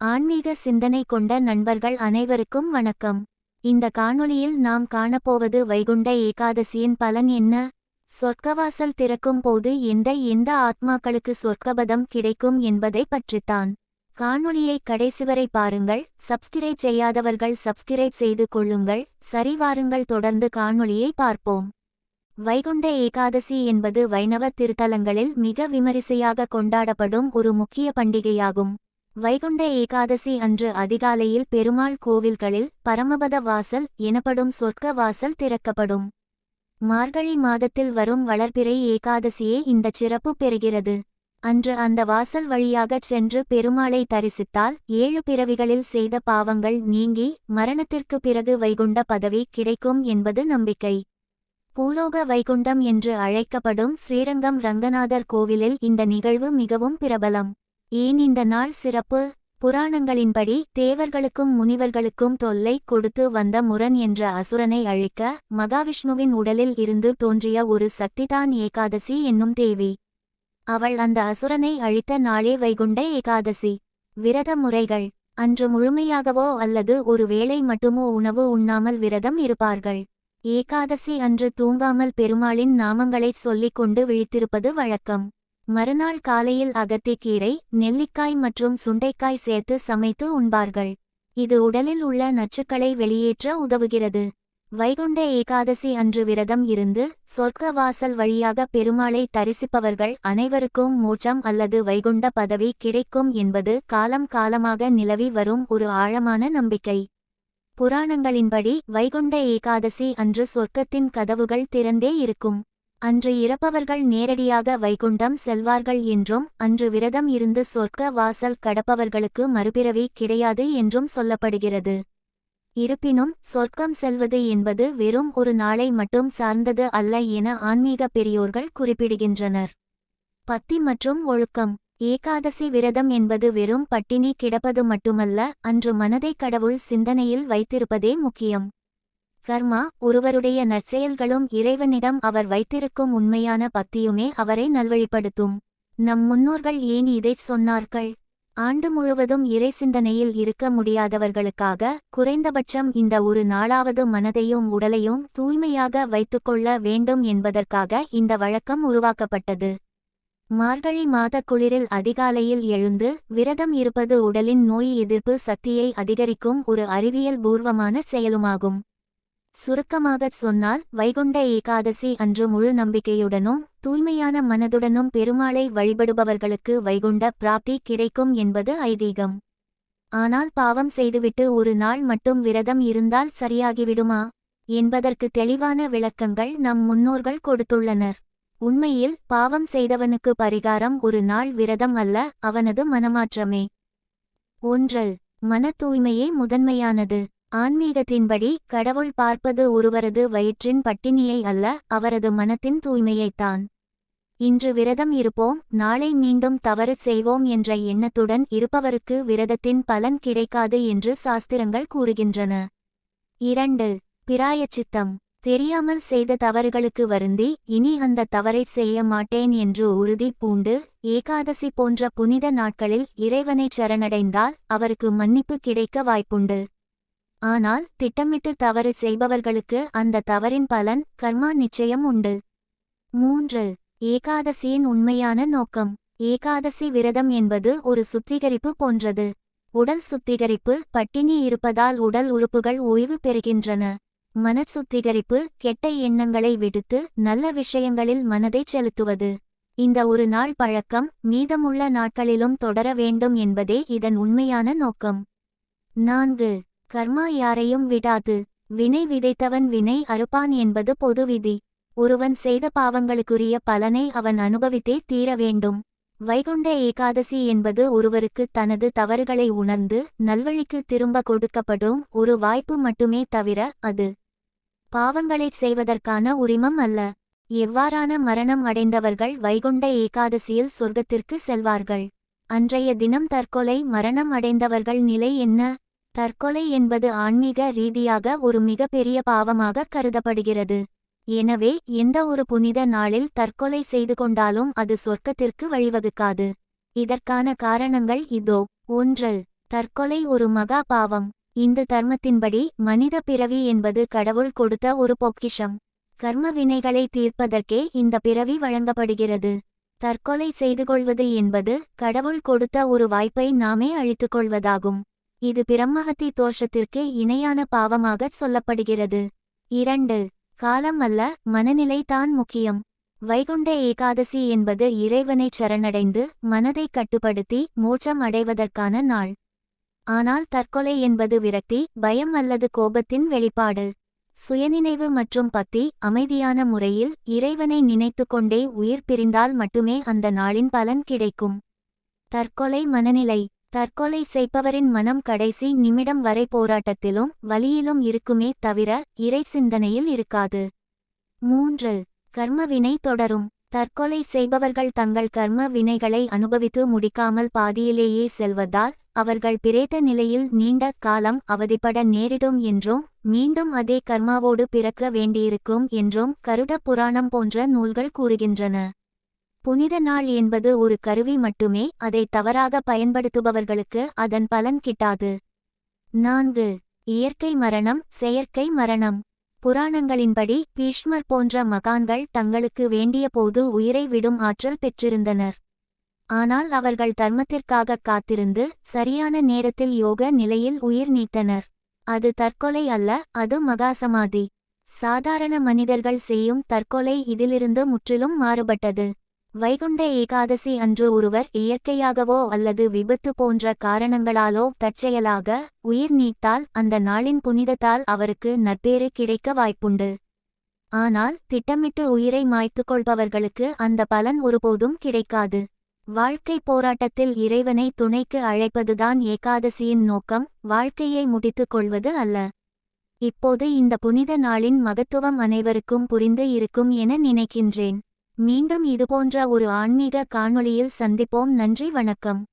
ஆன்மீக சிந்தனை கொண்ட நண்பர்கள் அனைவருக்கும் வணக்கம். இந்த காணொளியில் நாம் காணப்போவது வைகுண்ட ஏகாதசியின் பலன் என்ன? சொர்க்கவாசல் திறக்கும் போது எந்த எந்த ஆத்மாக்களுக்கு சொர்க்கபதம் கிடைக்கும் என்பதை பற்றித்தான். காணொளியை கடைசிவரை பாருங்கள். சப்ஸ்கிரைப் செய்யாதவர்கள் சப்ஸ்கிரைப் செய்து கொள்ளுங்கள். சரி வாருங்கள் தொடர்ந்து காணொளியை பார்ப்போம். வைகுண்ட ஏகாதசி என்பது வைணவ திருத்தலங்களில் மிக விமரிசையாக கொண்டாடப்படும் ஒரு முக்கிய பண்டிகையாகும். வைகுண்ட ஏகாதசி அன்று அதிகாலையில் பெருமாள் கோவில்களில் பரமபத வாசல் எனப்படும் சொர்க்க வாசல் திறக்கப்படும். மார்கழி மாதத்தில் வரும் வளர்பிறை ஏகாதசியே இந்தச் சிறப்பு பெறுகிறது. அன்று அந்த வாசல் வழியாகச் சென்று பெருமாளை தரிசித்தால் ஏழு பிறவிகளில் செய்த பாவங்கள் நீங்கி மரணத்திற்கு பிறகு வைகுண்ட பதவி கிடைக்கும் என்பது நம்பிக்கை. பூலோக வைகுண்டம் என்று அழைக்கப்படும் ஸ்ரீரங்கம் ரங்கநாதர் கோவிலில் இந்த நிகழ்வு மிகவும் பிரபலம். ஏன் இந்த நாள் சிறப்பு? புராணங்களின்படி தேவர்களுக்கும் முனிவர்களுக்கும் தொல்லை கொடுத்து வந்த முரண் என்ற அசுரனை அழிக்க மகாவிஷ்ணுவின் உடலில் இருந்து தோன்றிய ஒரு சக்திதான் ஏகாதசி என்னும் தேவி. அவள் அந்த அசுரனை அழித்த நாளே வைகுண்ட ஏகாதசி. விரத முறைகள். அன்று முழுமையாகவோ அல்லது ஒரு வேளை மட்டுமோ உணவு உண்ணாமல் விரதம் இருப்பார்கள். ஏகாதசி அன்று தூங்காமல் பெருமாளின் நாமங்களைச் சொல்லிக் கொண்டு விழித்திருப்பது வழக்கம். மறுநாள் காலையில் அகத்திக்கீரை நெல்லிக்காய் மற்றும் சுண்டைக்காய் சேர்த்து சமைத்து உண்பார்கள். இது உடலில் உள்ள நச்சுக்களை வெளியேற்ற உதவுகிறது. வைகுண்ட ஏகாதசி அன்று விரதம் இருந்து சொர்க்க வாசல் வழியாக பெருமாளை தரிசிப்பவர்கள் அனைவருக்கும் மோட்சம் அல்லது வைகுண்ட பதவி கிடைக்கும் என்பது காலம் காலமாக நிலவி வரும் ஒரு ஆழமான நம்பிக்கை. புராணங்களின்படி வைகுண்ட ஏகாதசி அன்று சொர்க்கத்தின் கதவுகள் திறந்தே இருக்கும். அன்று இறப்பவர்கள் நேரடியாக வைகுண்டம் செல்வார்கள் என்றும் அன்று விரதம் இருந்து சொர்க்க வாசல் கடப்பவர்களுக்கு மறுபிறவி கிடையாது என்றும் சொல்லப்படுகிறது. இருப்பினும் சொர்க்கம் செல்வது என்பது வெறும் ஒரு நாளை மட்டும் சார்ந்தது அல்ல என ஆன்மீக பெரியோர்கள் குறிப்பிடுகின்றனர். பத்தி மற்றும் ஒழுக்கம். ஏகாதசி விரதம் என்பது வெறும் பட்டினி கிடப்பது மட்டுமல்ல அன்று மனதை கடவுள் சிந்தனையில் வைத்திருப்பதே முக்கியம். கர்மா ஒருவருடைய நற்செயல்களும் இறைவனிடம் அவர் வைத்திருக்கும் உண்மையான பக்தியுமே அவரை நல்வழிப்படுத்தும். நம் முன்னோர்கள் ஏன் இதைச் சொன்னார்கள்? ஆண்டு முழுவதும் இறை சிந்தனையில் இருக்க முடியாதவர்களுக்காக குறைந்தபட்சம் இந்த ஒரு நாளாவது மனதையும் உடலையும் தூய்மையாக வைத்துக்கொள்ள வேண்டும் என்பதற்காக இந்த வழக்கம் உருவாக்கப்பட்டது. மார்கழி மாத குளிரில் அதிகாலையில் எழுந்து விரதம் இருப்பது உடலின் நோய் எதிர்ப்பு சக்தியை அதிகரிக்கும் ஒரு அறிவியல் பூர்வமான செயலுமாகும். சுருக்கமாகச் சொன்னால் வைகுண்ட ஏகாதசி அன்று முழு நம்பிக்கையுடனும் தூய்மையான மனதுடனும் பெருமாளை வழிபடுபவர்களுக்கு வைகுண்ட பிராப்தி கிடைக்கும் என்பது ஐதீகம். ஆனால் பாவம் செய்துவிட்டு ஒரு நாள் மட்டும் விரதம் இருந்தால் சரியாகிவிடுமா? என்பதற்கு தெளிவான விளக்கங்கள் நம் முன்னோர்கள் கொடுத்துள்ளனர். உண்மையில் பாவம் செய்தவனுக்கு பரிகாரம் ஒரு நாள் விரதம் அல்ல அவனது மனமாற்றமே. ஒன்று மன தூய்மையே முதன்மையானது. ஆன்மீகத்தின்படி கடவுள் பார்ப்பது ஒருவரது வயிற்றின் பட்டினியை அல்ல அவரது மனத்தின் தூய்மையைத்தான். இன்று விரதம் இருப்போம் நாளை மீண்டும் தவறு செய்வோம் என்ற எண்ணத்துடன் இருப்பவருக்கு விரதத்தின் பலன் கிடைக்காது என்று சாஸ்திரங்கள் கூறுகின்றன. இரண்டு பிராயச்சித்தம். தெரியாமல் செய்த தவறுகளுக்கு வருந்தி இனி அந்த தவறை செய்ய மாட்டேன் என்று உறுதி பூண்டு ஏகாதசி போன்ற புனித நாட்களில் இறைவனைச் சரணடைந்தால் அவருக்கு மன்னிப்பு கிடைக்க வாய்ப்புண்டு. ஆனால் திட்டமிட்டு தவறு செய்பவர்களுக்கு அந்த தவறின் பலன் கர்மா நிச்சயம் உண்டு. மூன்று ஏகாதசியின் உண்மையான நோக்கம். ஏகாதசி விரதம் என்பது ஒரு சுத்திகரிப்பு போன்றது. உடல் சுத்திகரிப்பு பட்டினி இருப்பதால் உடல் உறுப்புகள் ஓய்வு பெறுகின்றன. மனசுத்திகரிப்பு கெட்ட எண்ணங்களை விடுத்து நல்ல விஷயங்களில் மனதைச் செலுத்துவது. இந்த ஒரு நாள் பழக்கம் மீதமுள்ள நாட்களிலும் தொடர வேண்டும் என்பதே இதன் உண்மையான நோக்கம். நான்கு கர்மா யாரையும் விடாது. வினை விதைத்தவன் வினை அறுப்பான் என்பது பொது விதி. ஒருவன் செய்த பாவங்களுக்குரிய பலனை அவன் அனுபவித்தே தீர வேண்டும். வைகுண்ட ஏகாதசி என்பது ஒருவருக்கு தனது தவறுகளை உணர்ந்து நல்வழிக்கு திரும்ப கொடுக்கப்படும் ஒரு வாய்ப்பு மட்டுமே தவிர அது பாவங்களைச் செய்வதற்கான உரிமம் அல்ல. எவ்வாறான மரணம் அடைந்தவர்கள் வைகுண்ட ஏகாதசியில் சொர்க்கத்திற்கு செல்வார்கள்? அன்றைய தினம் தற்கொலை மரணம் அடைந்தவர்கள் நிலை என்ன? தற்கொலை என்பது ஆன்மீக ரீதியாக ஒரு மிகப்பெரிய பாவமாக கருதப்படுகிறது. எனவே எந்த ஒரு புனித நாளில் தற்கொலை செய்து கொண்டாலும் அது சொர்க்கத்திற்கு வழிவகுக்காது. இதற்கான காரணங்கள் இதோ. ஒன்று தற்கொலை ஒரு மகா பாவம். இந்து தர்மத்தின்படி மனித பிறவி என்பது கடவுள் கொடுத்த ஒரு பொக்கிஷம். கர்ம வினைகளை தீர்ப்பதற்கே இந்த பிறவி வழங்கப்படுகிறது. தற்கொலை செய்து கொள்வது என்பது கடவுள் கொடுத்த ஒரு வாய்ப்பை நாமே அழித்துக் கொள்வதாகும். இது பிரம்மஹத்தி தோஷத்திற்கு இணையான பாவமாகச் சொல்லப்படுகிறது. இரண்டு காலம் அல்ல மனநிலை தான் முக்கியம். வைகுண்ட ஏகாதசி என்பது இறைவனைச் சரணடைந்து மனதை கட்டுப்படுத்தி மோட்சம் அடைவதற்கான நாள். ஆனால் தற்கொலை என்பது விரக்தி பயம் அல்லது கோபத்தின் வெளிப்பாடு. சுயநினைவு மற்றும் பக்தி அமைதியான முறையில் இறைவனை நினைத்துக்கொண்டே உயிர் பிரிந்தால் மட்டுமே அந்த நாளின் பலன் கிடைக்கும். தற்கொலை மனநிலை. தற்கொலை செய்பவரின் மனம் கடைசி நிமிடம் வரை போராட்டத்திலும் வலியிலும் இருக்குமே தவிர இறை சிந்தனையில் இருக்காது. மூன்று. கர்ம வினை தொடரும். தற்கொலை செய்பவர்கள் தங்கள் கர்ம வினைகளை அனுபவித்து முடிக்காமல் பாதியிலேயே செல்வதால் அவர்கள் பிரேத நிலையில் நீண்ட காலம் அவதிப்பட நேரிடும் என்றும் மீண்டும் அதே கர்மாவோடு பிறக்க வேண்டியிருக்கும் என்றும் கருட புராணம் போன்ற நூல்கள் கூறுகின்றன. புனித நாள் என்பது ஒரு கருவி மட்டுமே அதை தவறாக பயன்படுத்துபவர்களுக்கு அதன் பலன் கிட்டாது. நான்கு. இயற்கை மரணம் செயற்கை மரணம். புராணங்களின்படி பீஷ்மர் போன்ற மகான்கள் தங்களுக்கு வேண்டிய போது உயிரை விடும் ஆற்றல் பெற்றிருந்தனர். ஆனால் அவர்கள் தர்மத்திற்காக காத்திருந்து சரியான நேரத்தில் யோக நிலையில் உயிர் நீத்தனர். அது தற்கொலை அல்ல அது மகாசமாதி. சாதாரண மனிதர்கள் செய்யும் தற்கொலை இதிலிருந்து முற்றிலும் மாறுபட்டது. வைகுண்ட ஏகாதசி அன்று ஒருவர் இயற்கையாகவோ அல்லது விபத்து போன்ற காரணங்களாலோ தற்செயலாக உயிர் நீத்தால் அந்த நாளின் புனிதத்தால் அவருக்கு நற்பேறு கிடைக்க வாய்ப்புண்டு. ஆனால் திட்டமிட்டு உயிரை மாய்த்துக் கொள்பவர்களுக்கு அந்த பலன் ஒருபோதும் கிடைக்காது. வாழ்க்கை போராட்டத்தில் இறைவனை துணைக்கு அழைப்பதுதான் ஏகாதசியின் நோக்கம் வாழ்க்கையை முடித்துக் கொள்வது அல்ல. இப்போது இந்த புனித நாளின் மகத்துவம் அனைவருக்கும் புரிந்து இருக்கும் என நினைக்கின்றேன். மீண்டும் இதுபோன்ற ஒரு ஆன்மீக காணொளியில் சந்திப்போம். நன்றி வணக்கம்.